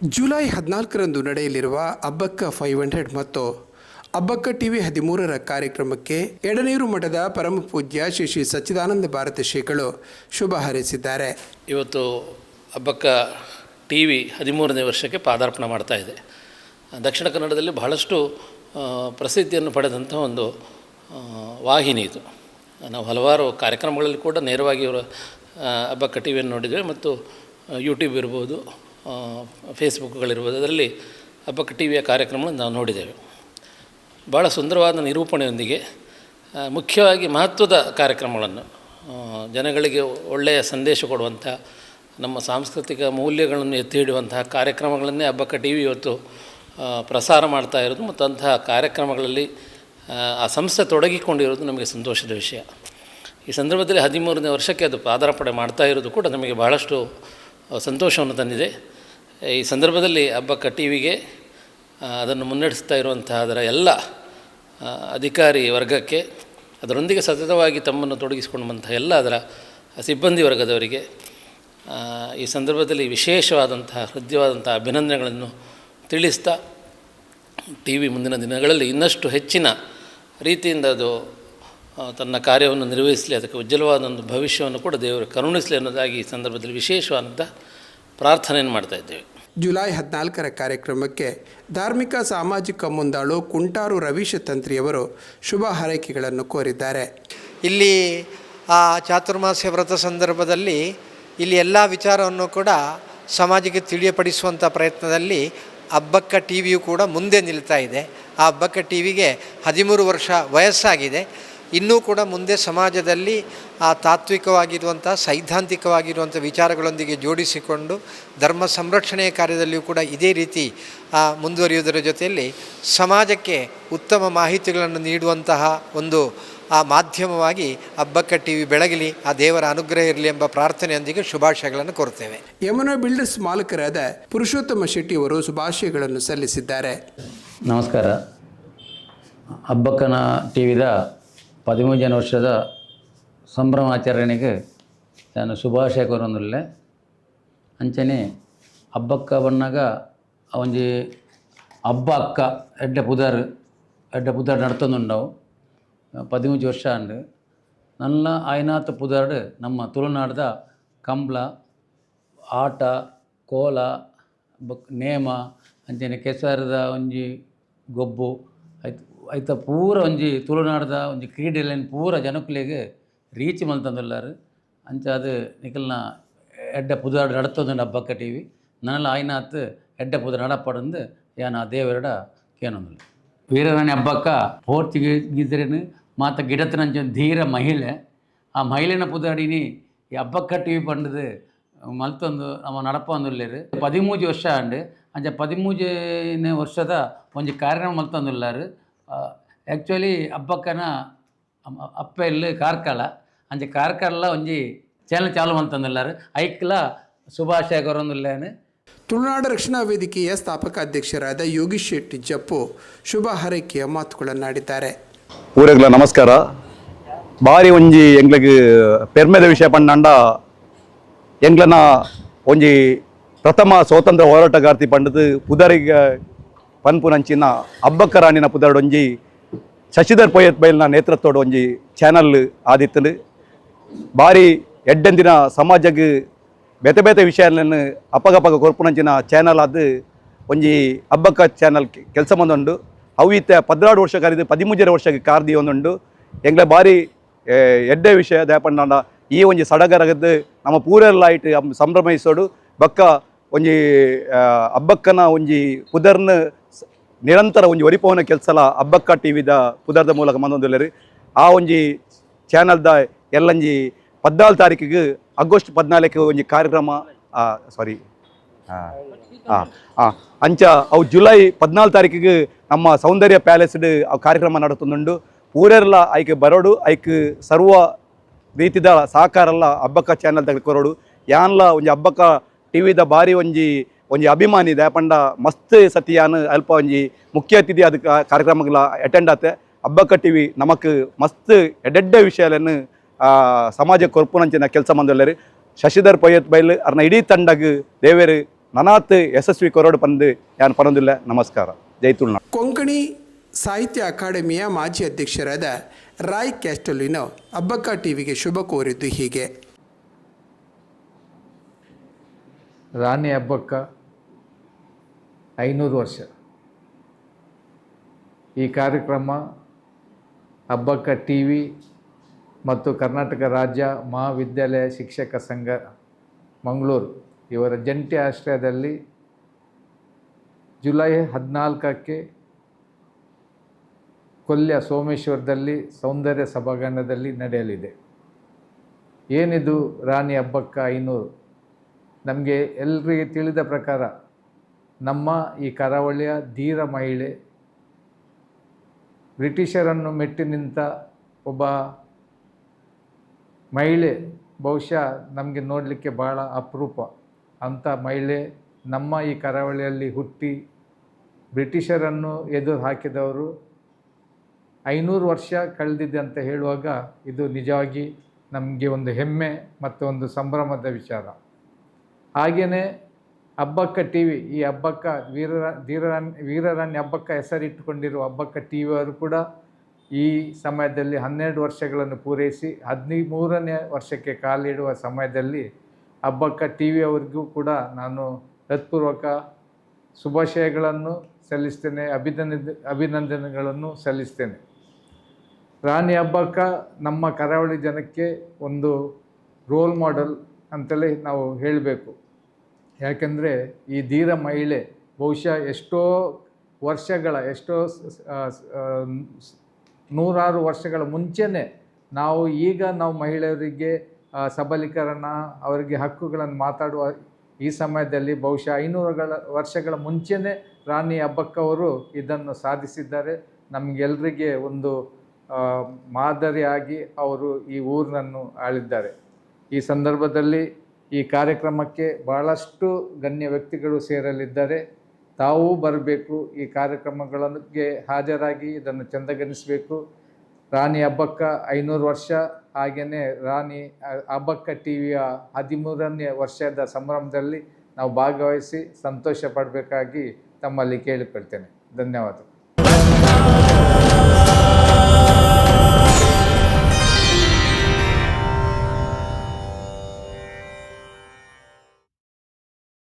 July ಹದಿನಾಲ್ಕರಂದು ನಡೆಯಲಿರುವ Abbakka five hundred ಮತ್ತು ಅಬ್ಬಕ್ಕ ಟಿವಿ ಹದಿಮೂರರ ಕಾರ್ಯಕ್ರಮಕ್ಕೆ ಎಡನೀರು ಮಠದ ಪರಮ ಪೂಜ್ಯ ಶ್ರೀ ಶ್ರೀ ಸಚ್ಚಿದಾನಂದ ಭಾರತ ಶ್ರೀಗಳು ಶುಭ ಹಾರೈಸಿದ್ದಾರೆ. ಇವತ್ತು ಅಬ್ಬಕ್ಕ ಟಿ ವಿ ಹದಿಮೂರನೇ ವರ್ಷಕ್ಕೆ ಪಾದಾರ್ಪಣೆ ಮಾಡ್ತಾ ಇದೆ. ದಕ್ಷಿಣ ಕನ್ನಡದಲ್ಲಿ ಬಹಳಷ್ಟು ಪ್ರಸಿದ್ಧಿಯನ್ನು ಪಡೆದಂಥ ಒಂದು ವಾಹಿನಿ ಇದು. ನಾವು ಹಲವಾರು ಕಾರ್ಯಕ್ರಮಗಳಲ್ಲಿ ಕೂಡ ನೇರವಾಗಿ ಇವರು ಅಬ್ಬಕ್ಕ ಟಿ ವಿಯನ್ನು ನೋಡಿದ್ದೇವೆ ಮತ್ತು ಯೂಟ್ಯೂಬ್ ಇರ್ಬೋದು ಫೇಸ್ಬುಕ್ಗಳಿರ್ಬೋದು ಅದರಲ್ಲಿ ಹಬ್ಬಕ್ಕೆ ಟಿ ವಿಯ ಕಾರ್ಯಕ್ರಮಗಳನ್ನು ನಾವು ನೋಡಿದ್ದೇವೆ. ಭಾಳ ಸುಂದರವಾದ ನಿರೂಪಣೆಯೊಂದಿಗೆ ಮುಖ್ಯವಾಗಿ ಮಹತ್ವದ ಕಾರ್ಯಕ್ರಮಗಳನ್ನು ಜನಗಳಿಗೆ ಒಳ್ಳೆಯ ಸಂದೇಶ ಕೊಡುವಂಥ ನಮ್ಮ ಸಾಂಸ್ಕೃತಿಕ ಮೌಲ್ಯಗಳನ್ನು ಎತ್ತಿ ಹಿಡಿಯುವಂತಹ ಕಾರ್ಯಕ್ರಮಗಳನ್ನೇ ಹಬ್ಬಕ್ಕೆ ಟಿ ವಿ ಇವತ್ತು ಪ್ರಸಾರ ಮಾಡ್ತಾ ಇರೋದು ಮತ್ತು ಅಂತಹ ಕಾರ್ಯಕ್ರಮಗಳಲ್ಲಿ ಆ, ಸಂಸ್ಥೆ ತೊಡಗಿಕೊಂಡಿರೋದು ನಮಗೆ ಸಂತೋಷದ ವಿಷಯ. ಈ ಸಂದರ್ಭದಲ್ಲಿ ಹದಿಮೂರನೇ ವರ್ಷಕ್ಕೆ ಅದು ಪಾದಾರ್ಪಣೆ ಮಾಡ್ತಾ ಇರೋದು ಕೂಡ ನಮಗೆ ಬಹಳಷ್ಟು ಸಂತೋಷವನ್ನು ತಂದಿದೆ. ಈ ಸಂದರ್ಭದಲ್ಲಿ ಹಬ್ಬಕ್ಕ ಟಿ ವಿಗೆ ಅದನ್ನು ಮುನ್ನಡೆಸ್ತಾ ಇರುವಂತಹ ಎಲ್ಲ ಅಧಿಕಾರಿ ವರ್ಗಕ್ಕೆ, ಅದರೊಂದಿಗೆ ಸತತವಾಗಿ ತಮ್ಮನ್ನು ತೊಡಗಿಸಿಕೊಂಡಂತಹ ಎಲ್ಲ ಅದರ ಸಿಬ್ಬಂದಿ ವರ್ಗದವರಿಗೆ ಈ ಸಂದರ್ಭದಲ್ಲಿ ವಿಶೇಷವಾದಂತಹ ಹೃದಯವಾದಂಥ ಅಭಿನಂದನೆಗಳನ್ನು ತಿಳಿಸ್ತಾ ಟಿ ವಿ ಮುಂದಿನ ದಿನಗಳಲ್ಲಿ ಇನ್ನಷ್ಟು ಹೆಚ್ಚಿನ ರೀತಿಯಿಂದ ಅದು ತನ್ನ ಕಾರ್ಯವನ್ನು ನಿರ್ವಹಿಸಲಿ, ಅದಕ್ಕೆ ಉಜ್ವಲವಾದ ಒಂದು ಭವಿಷ್ಯವನ್ನು ಕೂಡ ದೇವರು ಕರುಣಿಸಲಿ ಅನ್ನೋದಾಗಿ ಈ ಸಂದರ್ಭದಲ್ಲಿ ವಿಶೇಷವಾದಂಥ ಪ್ರಾರ್ಥನೆಯನ್ನು ಮಾಡ್ತಾ ಇದ್ದೇವೆ. ಜುಲೈ ಹದಿನಾಲ್ಕರ ಕಾರ್ಯಕ್ರಮಕ್ಕೆ ಧಾರ್ಮಿಕ ಸಾಮಾಜಿಕ ಮುಂದಾಳು ಕುಂಟಾರು ರವೀಶ ತಂತ್ರಿಯವರು ಶುಭ ಹಾರೈಕೆಗಳನ್ನು ಕೋರಿದ್ದಾರೆ. ಇಲ್ಲಿ ಆ ಚಾತುರ್ಮಾಸ್ಯ ವ್ರತ ಸಂದರ್ಭದಲ್ಲಿ ಇಲ್ಲಿ ಎಲ್ಲ ವಿಚಾರವನ್ನು ಕೂಡ ಸಮಾಜಕ್ಕೆ ತಿಳಿಯಪಡಿಸುವಂಥ ಪ್ರಯತ್ನದಲ್ಲಿ ಹಬ್ಬಕ್ಕ ಟಿ ವಿಯು ಕೂಡ ಮುಂದೆ ನಿಲ್ತಾ ಇದೆ. ಆ ಹಬ್ಬಕ್ಕ ಟಿ ವಿಗೆ ಹದಿಮೂರು ವರ್ಷ ವಯಸ್ಸಾಗಿದೆ. ಇನ್ನೂ ಕೂಡ ಮುಂದೆ ಸಮಾಜದಲ್ಲಿ ಆ ತಾತ್ವಿಕವಾಗಿರುವಂಥ ಸೈದ್ಧಾಂತಿಕವಾಗಿರುವಂಥ ವಿಚಾರಗಳೊಂದಿಗೆ ಜೋಡಿಸಿಕೊಂಡು ಧರ್ಮ ಸಂರಕ್ಷಣೆಯ ಕಾರ್ಯದಲ್ಲಿಯೂ ಕೂಡ ಇದೇ ರೀತಿ ಆ, ಮುಂದುವರಿಯುವುದರ ಜೊತೆಯಲ್ಲಿ ಸಮಾಜಕ್ಕೆ ಉತ್ತಮ ಮಾಹಿತಿಗಳನ್ನು ನೀಡುವಂತಹ ಒಂದು ಆ ಮಾಧ್ಯಮವಾಗಿ ಹಬ್ಬಕ್ಕ ಟಿ ವಿ ಬೆಳಗಲಿ ಆ ದೇವರ ಅನುಗ್ರಹ ಇರಲಿ ಎಂಬ ಪ್ರಾರ್ಥನೆಯೊಂದಿಗೆ ಶುಭಾಶಯಗಳನ್ನು ಕೋರ್ತೇವೆ ಯಮುನಾ ಬಿಲ್ಡರ್ಸ್ ಮಾಲಕರಾದ ಪುರುಷೋತ್ತಮ ಶೆಟ್ಟಿ ಅವರು ಶುಭಾಶಯಗಳನ್ನು ಸಲ್ಲಿಸಿದ್ದಾರೆ. ನಮಸ್ಕಾರ. ಹಬ್ಬಕ್ಕನ ಟಿ ಪದಿಮೂಜನ ವರ್ಷದ ಸಂಭ್ರಮಾಚರಣೆಗೆ ನಾನು ಶುಭಾಶಯ ಕೋರೊಂದುಲ್ಲೆ ಅಂಚನೆ ಹಬ್ಬಕ್ಕ ಬಂದಾಗ ಒಂಜಿ ಹಬ್ಬ ಅಕ್ಕ, ಎಡ್ಡೆ ಪುದಾರ್ ಎಡ್ಡೆ ಪುದರ್ ನಡ್ತೊಂದುಂಡವು ಪದಿಮೂಜು ವರ್ಷ ಅಂಡು ನನ್ನ ಆಯ್ನಾಥ ಪುದರ್ಡ್ ನಮ್ಮ ತುಳುನಾಡ್ದ ಕಂಬ್ಳ, ಆಟ, ಕೋಲ, ಬಕ್, ನೇಮ, ಅಂಚನೆ ಕೆಸರದ ಒಂಜಿ ಗೊಬ್ಬು ಐತ ಐತ ಪೂರ ಒಂಜಿ ತುಳುನಾಡ್ದ ಒಂಜಿ ಕ್ರೀಡೆಲೆನ್ ಪೂರ ಜನಕ್ಕುಲೆಗ್ ರೀಚ್ ಮಲ್ತಂದುಲ್ಲಾರು ಅಂಚ ಅದು ನಿಕಲ್ನ ಎಡ್ಡೆ ಪುದಾಡ್ ನಡತೊಂದು ಹಬ್ಬಕ್ಕ ಟಿ ವಿ ನನ್ನೆಲ್ಲ ಆಯ್ನಾತ್ ಎಡ್ಡೆ ಪುದ ನಡಪಡಂದು ಯಾನ ಆ ದೇವರಡ ಕೇನೊಂದುಲ್ಲ ವೀರರಾಣಿ ಹಬ್ಬಕ್ಕ ಪೋರ್ಚುಗೀಸರೇನು ಮಾತ ಗಿಡತನಂಚ ಧೀರ ಮಹಿಳೆ ಆ ಮಹಿಳೆನ ಪುದಾಡಿನಿ ಈ ಹಬ್ಬಕ್ಕ ಟಿ ವಿ ಪಂಡದು ಮಲ್ತೊಂದು ನಮ್ಮ ನಡಪೊಂದುಲ್ಲೇರು ಪದಿಮೂಜಿ ವರ್ಷ ಅಂಡು ಅಂಚ ಪದಿಮೂಜನೇ ವರ್ಷದ ಒಂಜಿ ಕಾರ್ಯಕ್ರಮ ಮಲ್ತೊಂದುಲ್ಲಾರು ಆ್ಯಕ್ಚುಲಿ ಹಬ್ಬಕ್ಕನ ಅಮ್ಮ- ಅಪ್ಪ ಇಲ್ಲಿ ಕಾರ್ಕಳ ಅಂಚ ಕಾರ್ಕಳ ಒಂಜಿ ಚಾನಲ್ ಚಾಲು ಮಲ್ತೊಂದುಲ್ಲಾರು ಐಕ್ಲ ಶುಭಾಶಯ ಕೊರೊಂದುಲ್ಲೇನು ತುಳುನಾಡು ರಕ್ಷಣಾ ವೇದಿಕೆಯ ಸ್ಥಾಪಕ ಅಧ್ಯಕ್ಷರಾದ ಯೋಗೀಶ್ ಶೆಟ್ಟಿ ಜಪ್ಪು ಶುಭ ಹಾರೈಕೆಯ ಮಾತುಗಳನ್ನಾಡಿದ್ದಾರೆ ಊರೆಗ್ಲ ನಮಸ್ಕಾರ ಬಾರಿ ಒಂಜಿ ಎಂಗ್ಲಗ್ ಪೆರ್ಮೆದ ವಿಷಯ ಪಂಡಂಡ ಎಂಗ್ಲನ ಒಂಜಿ ಪ್ರಥಮ ಸ್ವಾತಂತ್ರ್ಯ ಹೋರಾಟಗಾರ್ತಿ ಪಂಡದು ಪುದರಿಗೆ ಪನ್ಪುನಂಚಿನ ಹಬ್ಬಕ್ಕ ರಾಣಿನ ಪುದರ್ಡ್ ಒಂಜಿ ಶಶಿಧರ್ ಪೊಯತ್ ಬೈಲ್ನ ನೇತೃತ್ವಡ್ ಒಂಜಿ ಚಾನಲ್ ಆದಿತ್ತಲು ಬಾರಿ ಎಡ್ಡೆಂದಿನ ಸಮಾಜಗ್ ಬೇತೆ ಬೇತೆ ವಿಷಯಗಳನ್ನು ಅಪಗಪಗ ಕೊರ್ಪುನಂಚಿನ ಚಾನಲ್ ಅದು ಒಂಜಿ ಹಬ್ಬಕ್ಕ ಚಾನಲ್ ಕೆಲಸ ಮಂದುಂಡು ಅವು ಇತ್ತ ಪದ್ನಾಡು ವರ್ಷ ಕರೆದು ಪದಿಮೂಜರ ವರ್ಷಕ್ಕೆ ಕಾರ್ದಿ ಒಂದುಂಡು ಎಂಗ್ಲ ಏ, ಎಡ್ಡೆ ವಿಷಯ ದಯಪಂಡ ಈ ಒಂಜಿ ಸಡಗರಗದ್ದು ನಮ್ಮ ಪೂರೆಲ್ಲ ಆಯ್ತು ಅಮ್ ಸಂಭ್ರಮಿಸೋಡು. ಬಕ್ಕ ಒಂಜಿ ಅಬ್ಬಕ್ಕನ ಒಂಜಿ ಪುದರ್ನ ನಿರಂತರ ಒಂಜಿ ಒರಿಪವನ ಕೆಲಸಲ ಅಬ್ಬಕ್ಕ ಟಿ ವಿದ ಪುದರ್ದ ಮೂಲಕ ಮಂದೊಂದುಲ್ಲೆರು ಆ ಒಂಜಿ ಚಾನಲ್ದ ಎಲ್ಲಂಜಿ ಪದ್ನಾಲ್ಕು ತಾರೀಕಿಗೆ ಆಗಸ್ಟ್ ಪದ್ನಾಲ್ಕು ಒಂಜಿ ಕಾರ್ಯಕ್ರಮ ಸಾರಿ ಅಂಚ ಅವು ಜುಲೈ ಪದ್ನಾಲ್ಕು ತಾರೀಕಿಗೆ ನಮ್ಮ ಸೌಂದರ್ಯ ಪ್ಯಾಲೇಸ್ಡ್ ಅವು ಕಾರ್ಯಕ್ರಮ ನಡತೊಂದುಂಡು. ಊರೆಲ್ಲ ಐಕೆ ಬರೋಡು, ಐಕ್ ಸರ್ವ ರೀತಿದ ಸಹಕಾರಲ್ಲ ಹಬ್ಬಕ್ಕ ಚಾನಲ್ ದ ಕೊರೋಡು. ಯಾನ್ಲ ಒಂಜಿ ಹಬ್ಬಕ್ಕ ದ ಬಾರಿ ಒಂಜಿ ಒಂಜಿ ಅಭಿಮಾನಿ ದಯಪಂಡ ಮಸ್ತ್ ಸತಿ ಯಾನ್ ಅಲ್ಪ ಒಂಜಿ ಮುಖ್ಯ ಅತಿಥಿ ಅದು ಕಾರ್ಯಕ್ರಮಗಳ ಅಟೆಂಡ್ ಆತೆ. ಹಬ್ಬಕ್ಕ ಟಿವಿ ನಮಕ್ ಮಸ್ತ್ ಎಡೆಡ್ಡೆ ವಿಷಯಗಳನ್ನು ಸಮಾಜ ಕೊರ್ಪುನಂಚಿನ ಕೆಲಸ ಮಂದೊಲ್ಲರು ಶಶಿಧರ್ ಪೊಯ್ಯತ್ ಬೈಲ್ ಅರ್ನ ಇಡೀ ತಂಡಗ್ ದೇವೇರು ನನಾತ್ ಯಶಸ್ವಿ ಕೊರೋಡು ಪಂದು ಯಾನು ಪರೊಂದಿಲ್ಲ ನಮಸ್ಕಾರ. ಜೈ ಕೊಂಕಣಿ ಸಾಹಿತ್ಯ ಅಕಾಡೆಮಿಯ ಮಾಜಿ ಅಧ್ಯಕ್ಷರಾದ ರಾಯ್ ಕ್ಯಾಸ್ಟಲಿನೋ ಅಬ್ಬಕ್ಕ ಟಿವಿಗೆ ಶುಭ ಕೋರಿದ್ದು ಹೀಗೆ. ರಾಣಿ ಹಬ್ಬಕ್ಕ ಐನೂರು ವರ್ಷ. ಈ ಕಾರ್ಯಕ್ರಮ ಹಬ್ಬಕ್ಕ ಟಿ ವಿ ಮತ್ತು ಕರ್ನಾಟಕ ರಾಜ್ಯ ಮಹಾವಿದ್ಯಾಲಯ ಶಿಕ್ಷಕ ಸಂಘ ಮಂಗಳೂರು ಇವರ ಜಂಟಿ ಆಶ್ರಯದಲ್ಲಿ ಜುಲೈ ಹದಿನಾಲ್ಕಕ್ಕೆ ಕೊಲ್ಯ ಸೋಮೇಶ್ವರದಲ್ಲಿ ಸೌಂದರ್ಯ ಸಭಾಂಗಣದಲ್ಲಿ ನಡೆಯಲಿದೆ. ಏನಿದು ರಾಣಿ ಹಬ್ಬಕ್ಕ ಐನೂರು? ನಮಗೆ ಎಲ್ರಿಗೆ ತಿಳಿದ ಪ್ರಕಾರ ನಮ್ಮ ಈ ಕರಾವಳಿಯ ಧೀರ ಮಹಿಳೆ, ಬ್ರಿಟಿಷರನ್ನು ಮೆಟ್ಟಿ ನಿಂತ ಒಬ್ಬ ಮಹಿಳೆ ಬಹುಶಃ ನಮಗೆ ನೋಡಲಿಕ್ಕೆ ಭಾಳ ಅಪರೂಪ. ಅಂಥ ಮಹಿಳೆ ನಮ್ಮ ಈ ಕರಾವಳಿಯಲ್ಲಿ ಹುಟ್ಟಿ ಬ್ರಿಟಿಷರನ್ನು ಎದುರು ಹಾಕಿದವರು ಐನೂರು ವರ್ಷ ಕಳೆದಿದೆ ಅಂತ ಹೇಳುವಾಗ ಇದು ನಿಜವಾಗಿ ನಮಗೆ ಒಂದು ಹೆಮ್ಮೆ ಮತ್ತು ಒಂದು ಸಂಭ್ರಮದ ವಿಚಾರ. ಹಾಗೆಯೇ ಹಬ್ಬಕ್ಕ ಟಿ ವಿ ಈ ಹಬ್ಬಕ್ಕ ವೀರ ಧೀರರ ವೀರರಾಣಿ ಹಬ್ಬಕ್ಕ ಹೆಸರಿಟ್ಟುಕೊಂಡಿರುವ ಹಬ್ಬಕ್ಕ ಟಿ ವಿಯವರು ಕೂಡ ಈ ಸಮಯದಲ್ಲಿ ಹನ್ನೆರಡು ವರ್ಷಗಳನ್ನು ಪೂರೈಸಿ, ಹದಿಮೂರನೇ ವರ್ಷಕ್ಕೆ ಕಾಲಿಡುವ ಸಮಯದಲ್ಲಿ ಹಬ್ಬಕ್ಕ ಟಿ ವಿಯವರಿಗೂ ಕೂಡ ನಾನು ಹೃತ್ಪೂರ್ವಕ ಶುಭಾಶಯಗಳನ್ನು ಸಲ್ಲಿಸ್ತೇನೆ ಅಭಿನಂದ ಅಭಿನಂದನೆಗಳನ್ನು ಸಲ್ಲಿಸ್ತೇನೆ. ರಾಣಿ ಹಬ್ಬಕ್ಕ ನಮ್ಮ ಕರಾವಳಿ ಜನಕ್ಕೆ ಒಂದು ರೋಲ್ ಮಾಡೆಲ್ ಅಂತಲೇ ನಾವು ಹೇಳಬೇಕು. ಯಾಕೆಂದರೆ ಈ ಧೀರ ಮಹಿಳೆ ಬಹುಶಃ ಎಷ್ಟೋ ವರ್ಷಗಳ, ಎಷ್ಟೋ ನೂರಾರು ವರ್ಷಗಳ ಮುಂಚೆನೇ ನಾವು ಈಗ ನಾವು ಮಹಿಳೆಯರಿಗೆ ಸಬಲೀಕರಣ, ಅವರಿಗೆ ಹಕ್ಕುಗಳನ್ನು ಮಾತಾಡುವ ಈ ಸಮಯದಲ್ಲಿ ಬಹುಶಃ ಐನೂರುಗಳ ವರ್ಷಗಳ ಮುಂಚೆನೇ ರಾಣಿ ಹಬ್ಬಕ್ಕವರು ಇದನ್ನು ಸಾಧಿಸಿದ್ದಾರೆ. ನಮಗೆಲ್ಲರಿಗೆ ಒಂದು ಮಾದರಿಯಾಗಿ ಅವರು ಈ ಊರನ್ನು ಆಳಿದ್ದಾರೆ. ಈ ಸಂದರ್ಭದಲ್ಲಿ ಈ ಕಾರ್ಯಕ್ರಮಕ್ಕೆ ಬಹಳಷ್ಟು ಗಣ್ಯ ವ್ಯಕ್ತಿಗಳು ಸೇರಲಿದ್ದಾರೆ. ತಾವೂ ಬರಬೇಕು, ಈ ಕಾರ್ಯಕ್ರಮಗಳಿಗೆ ಹಾಜರಾಗಿ ಇದನ್ನು ಚಂದಗಣಿಸಬೇಕು. ರಾಣಿ ಹಬ್ಬಕ್ಕ ಐನೂರು ವರ್ಷ ಹಾಗೆಯೇ ರಾಣಿ ಹಬ್ಬಕ್ಕ ಟಿ ವಿಯ ಹದಿಮೂರನೇ ವರ್ಷದ ಸಂಭ್ರಮದಲ್ಲಿ ನಾವು ಭಾಗವಹಿಸಿ ಸಂತೋಷ ಪಡಬೇಕಾಗಿ ತಮ್ಮಲ್ಲಿ ಕೇಳಿಕೊಳ್ತೇನೆ. ಧನ್ಯವಾದ